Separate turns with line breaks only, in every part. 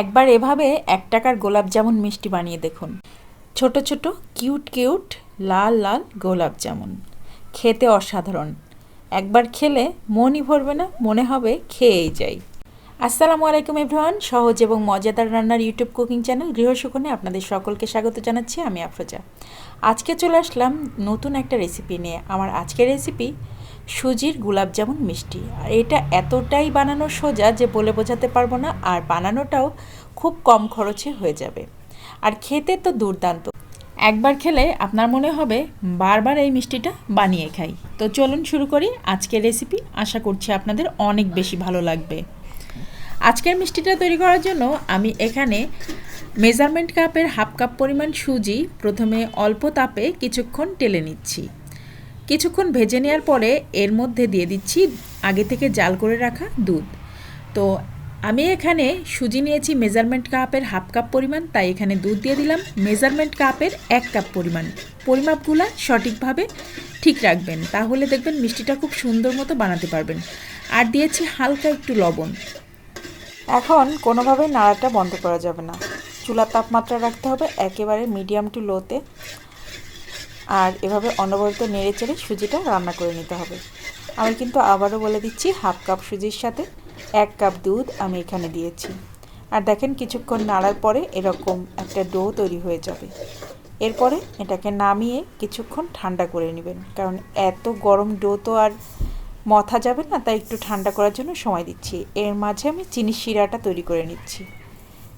একবার এভাবে এক টাকার গোলাপ জামুন মিষ্টি বানিয়ে দেখুন। ছোট ছোট, কিউট কিউট, লাল লাল গোলাপ জামুন। খেতে অসাধারণ। একবার খেলে মনই ভরবে না, মনে হবে খেয়েই যাই। আসসালামু আলাইকুম এভরিওয়ান। সহজ এবং মজাদার রান্নার ইউটিউব কুকিং চ্যানেল গৃহসুখনে আপনাদের সকলকে স্বাগত জানাচ্ছি, আমি আফরোজা। আজকে চলে আসলাম নতুন একটা রেসিপি নিয়ে। আমার আজকের রেসিপি সুজির গুলাব জামুন মিষ্টি। আর এটা এতটাই বানানো সোজা যে বলে বোঝাতে পারব না, আর বানানোটাও খুব কম খরচে হয়ে যাবে। আর খেতে তো দুর্দান্ত। একবার খেলে আপনার মনে হবে বারবার এই মিষ্টিটা বানিয়ে খাই। তো চলুন শুরু করি আজকের রেসিপি আশা করছি আপনাদের অনেক বেশি ভালো লাগবে। আজকের মিষ্টিটা তৈরি করার জন্য আমি এখানে মেজারমেন্ট কাপের হাফ কাপ পরিমাণ সুজি প্রথমে অল্প তাপে কিছুক্ষণ টেলে নিচ্ছি। কিছুক্ষণ ভেজে নেওয়ার পরে এর মধ্যে দিয়ে দিচ্ছি আগে থেকে জাল করে রাখা দুধ। তো আমি এখানে সুজি নিয়েছি মেজারমেন্ট কাপের হাফ কাপ পরিমাণ, তাই এখানে দুধ দিয়ে দিলাম। মেজারমেন্ট কাপের এক কাপ পরিমাণ। পরিমাপগুলো সঠিকভাবে ঠিক রাখবেন, তাহলে দেখবেন মিষ্টিটা খুব সুন্দর মতো বানাতে পারবেন। আর দিয়েছি হালকা একটু লবণ। এখন কোনোভাবে নাড়াটা বন্ধ করা যাবে না। চুলার তাপমাত্রা রাখতে হবে একেবারে মিডিয়াম টু লোতে আর এভাবে অনবরত নেড়ে চেড়ে সুজিটা রান্না করে নিতে হবে। আমি কিন্তু আবারও বলে দিচ্ছি হাফ কাপ সুজির সাথে এক কাপ দুধ আমি এখানে দিয়েছি। আর দেখেন কিছুক্ষণ নাড়ার পরে এরকম একটা ডো তৈরি হয়ে যাবে। এরপরে এটাকে নামিয়ে কিছুক্ষণ ঠান্ডা করে নেবেন। কারণ এত গরম ডো তো আর মথা যাবে না, তাই একটু ঠান্ডা করার জন্য সময় দিচ্ছি। এর মাঝে আমি চিনি শিরাটা তৈরি করে নিচ্ছি।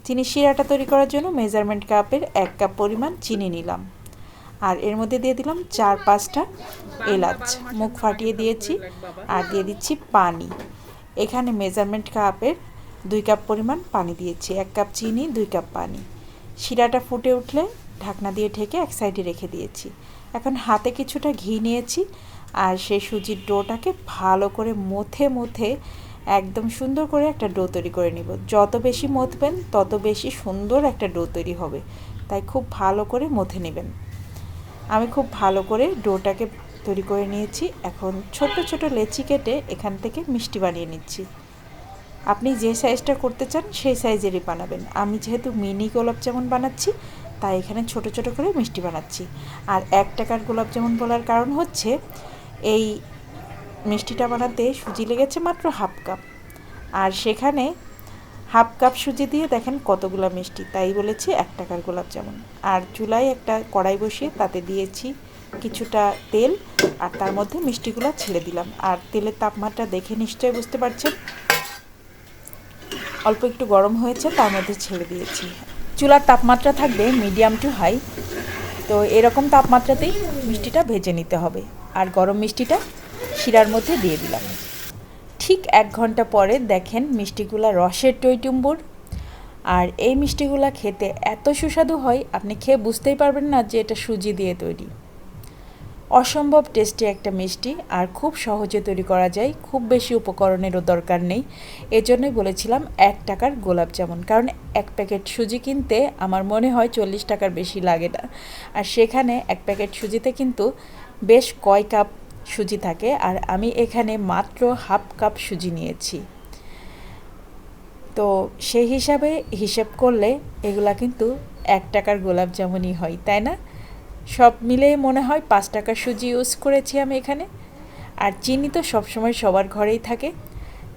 চিনি শিরাটা তৈরি করার জন্য মেজারমেন্ট কাপের এক কাপ পরিমাণ চিনি নিলাম। আর এর মধ্যে দিয়ে দিলাম চার পাঁচটা এলাচ। মুখ ফাটিয়ে দিয়েছি আর দিয়ে দিচ্ছি পানি। এখানে মেজারমেন্ট কাপের দুই কাপ পরিমাণ পানি দিয়েছি। এক কাপ চিনি, দুই কাপ পানি। শিরাটা ফুটে উঠলে ঢাকনা দিয়ে ঢেকে এক সাইডে রেখে দিয়েছি। এখন হাতে কিছুটা ঘি নিয়েছি আর সেই সুজির ডোটাকে ভালো করে মথে মথে একদম সুন্দর করে একটা ডো তৈরি করে নিব। যত বেশি মথবেন তত বেশি সুন্দর একটা ডো তৈরি হবে। তাই খুব ভালো করে মথে নেবেন। আমি খুব ভালো করে ডোটাকে তৈরি করে নিয়েছি। এখন ছোট ছোট লেচি কেটে এখান থেকে মিষ্টি বানিয়ে নিচ্ছি। আপনি যে সাইজটা করতে চান, সেই সাইজেরই বানাবেন। আমি যেহেতু মিনি গোলাপ জামুন বানাচ্ছি তাই এখানে ছোট ছোট করে মিষ্টি বানাচ্ছি। আর এক টাকার গোলাপ জামুন বলার কারণ হচ্ছে, এই মিষ্টিটা বানাতে সুজি লেগেছে মাত্র হাফ কাপ। আর সেখানে হাফ কাপ সুজি দিয়ে দেখেন কতগুলো মিষ্টি, তাই বলেছি এক টাকার গোলাপ জামুন। আর চুলায় একটা কড়াই বসিয়ে তাতে দিয়েছি কিছুটা তেল, আর তার মধ্যে মিষ্টিগুলো ছেড়ে দিলাম। আর তেলের তাপমাত্রা দেখে নিশ্চয়ই বুঝতে পারছেন, অল্প একটু গরম হয়েছে, তার মধ্যে ছেড়ে দিয়েছি। চুলার তাপমাত্রা থাকবে মিডিয়াম টু হাই। তো এরকম তাপমাত্রাতেই মিষ্টিটা ভেজে নিতে হবে। আর গরম মিষ্টিটা শিরার মধ্যে দিয়ে দিলাম। ঠিক এক ঘণ্টা পরে দেখেন মিষ্টিগুলা রসের টইটুম্বুর। আর এই মিষ্টিগুলা খেতে এত সুস্বাদু হয়, আপনি খেয়ে বুঝতেই পারবেন না যে এটা সুজি দিয়ে তৈরি। অসম্ভব টেস্টি একটা মিষ্টি আর খুব সহজে তৈরি করা যায়, খুব বেশি উপকরণেরও দরকার নেই। এজন্যই বলেছিলাম এক টাকার গোলাপ জামুন, কারণ এক প্যাকেট সুজি কিনতে আমার মনে হয় চল্লিশ টাকার বেশি লাগে না। আর সেখানে এক প্যাকেট সুজিতে কিন্তু বেশ কয় কাপ সুজি থাকে, আর আমি এখানে মাত্র হাফ কাপ সুজি নিয়েছি। তো সেই হিসাবে হিসেব করলে এগুলা কিন্তু এক টাকার গোলাপ জামুনই হয়, তাই না? সব মিলে মনে হয় পাঁচ টাকার সুজি ইউজ করেছি আমি এখানে। আর চিনি তো সবসময় সবার ঘরেই থাকে।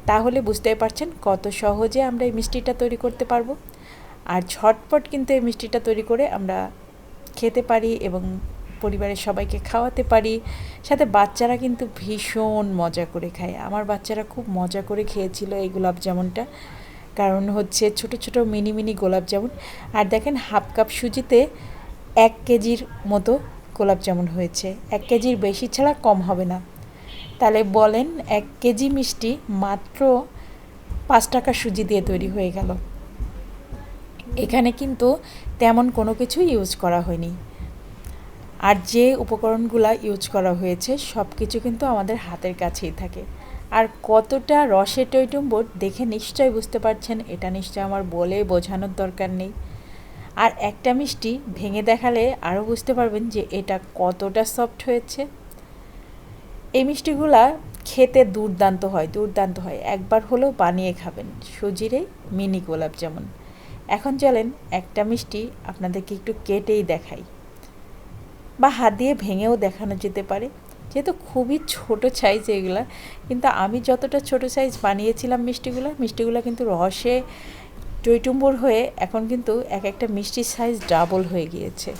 তাহলে বুঝতে পারছেন কত সহজে আমরা এই মিষ্টিটা তৈরি করতে পারব। আর ঝটপট কিন্তু এই মিষ্টিটা তৈরি করে আমরা খেতে পারি এবং পরিবারের সবাইকে খাওয়াতে পারি। সাথে বাচ্চারা কিন্তু ভীষণ মজা করে খায়। আমার বাচ্চারা খুব মজা করে খেয়েছিল এই গোলাপ জামুনটা। কারণ হচ্ছে ছোট ছোট, মিনি মিনি গোলাপ জামুন। আর দেখেন হাফ কাপ সুজিতে এক কেজির মতো গোলাপ জামুন হয়েছে। এক কেজির বেশি ছাড়া কম হবে না। তাহলে বলেন এক কেজি মিষ্টি মাত্র পাঁচ টাকা সুজি দিয়ে তৈরি হয়ে গেল। এখানে কিন্তু তেমন কোনো কিছু ইউজ করা হয়নি। আর যে উপকরণগুলো ইউজ করা হয়েছে সব কিছু কিন্তু আমাদের হাতের কাছেই থাকে। আর কতটা রসে টইটুম্বর দেখে নিশ্চয় বুঝতে পারছেন, এটা নিশ্চয় আমার বলে বোঝানোর দরকার নেই। আর একটা মিষ্টি ভেঙে দেখালে আরও বুঝতে পারবেন যে এটা কতটা সফট হয়েছে। এই মিষ্টিগুলা খেতে দুর্দান্ত হয় দুর্দান্ত হয়। একবার হলেও বানিয়ে খাবেন, সুজির মিনি গোলাপ যেমন এখন চলেন একটা মিষ্টি আপনাদেরকে একটু কেটেই দেখাই। বা হাত দিয়ে ভেঙেও দেখানো যেতে পারে। যেহেতু খুবই ছোট সাইজ এগুলো, কিন্তু আমি যতটা ছোট সাইজ বানিয়েছিলাম মিষ্টিগুলো মিষ্টিগুলো কিন্তু রসে টইটুম্বর হয়ে এখন কিন্তু এক একটা মিষ্টির সাইজ ডাবল হয়ে গিয়েছে।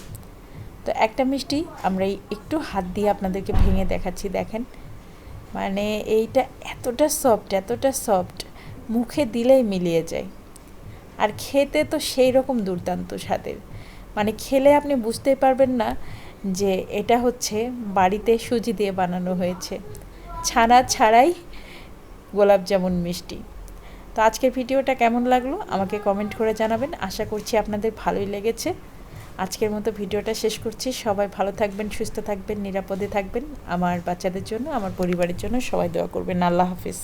তো একটা মিষ্টি আমরা একটু হাত দিয়ে আপনাদেরকে ভেঙে দেখাচ্ছি, দেখেন। মানে এইটা এতটা সফট এতটা সফট মুখে দিলেই মিলিয়ে যায়। আর খেতে তো সেই রকম দুর্দান্ত স্বাদের। মানে খেলে আপনি বুঝতেই পারবেন না যে এটা হচ্ছে বাড়িতে সুজি দিয়ে বানানো হয়েছে। ছানা ছাড়াই গোলাপ জামুন মিষ্টি। তো আজকের ভিডিওটা কেমন লাগল আমাকে কমেন্ট করে জানাবেন। আশা করছি আপনাদের ভালোই লেগেছে। আজকের মতো ভিডিওটা শেষ করছি। সবাই ভালো থাকবেন, সুস্থ থাকবেন, নিরাপদে থাকবেন। আমার বাচ্চাদের জন্য, আমার পরিবারের জন্য সবাই দোয়া করবেন। আল্লাহ হাফিজ।